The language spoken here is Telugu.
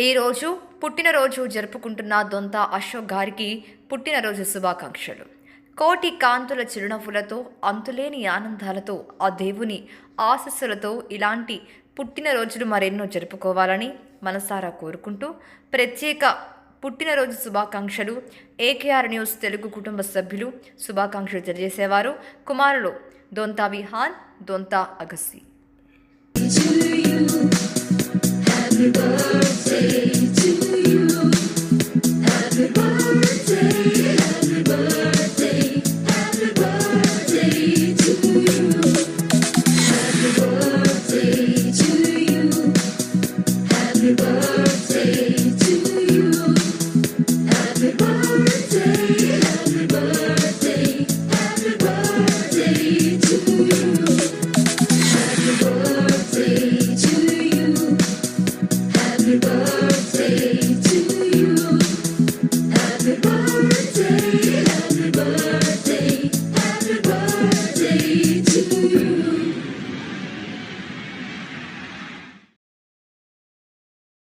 ఈరోజు పుట్టినరోజు జరుపుకుంటున్న దొంత అశోక్ గారికి పుట్టినరోజు శుభాకాంక్షలు. కోటి కాంతుల చిరునవ్వులతో అంతులేని ఆనందాలతో ఆ దేవుని ఆశస్సులతో ఇలాంటి పుట్టినరోజులు మరెన్నో జరుపుకోవాలని మనసారా కోరుకుంటూ ప్రత్యేక పుట్టినరోజు శుభాకాంక్షలు ఏకేఆర్ న్యూస్ తెలుగు కుటుంబ సభ్యులు శుభాకాంక్షలు తెలియజేసేవారు కుమారులు దొంతా విహాన్ దొంతా అగస్సి. Thank you.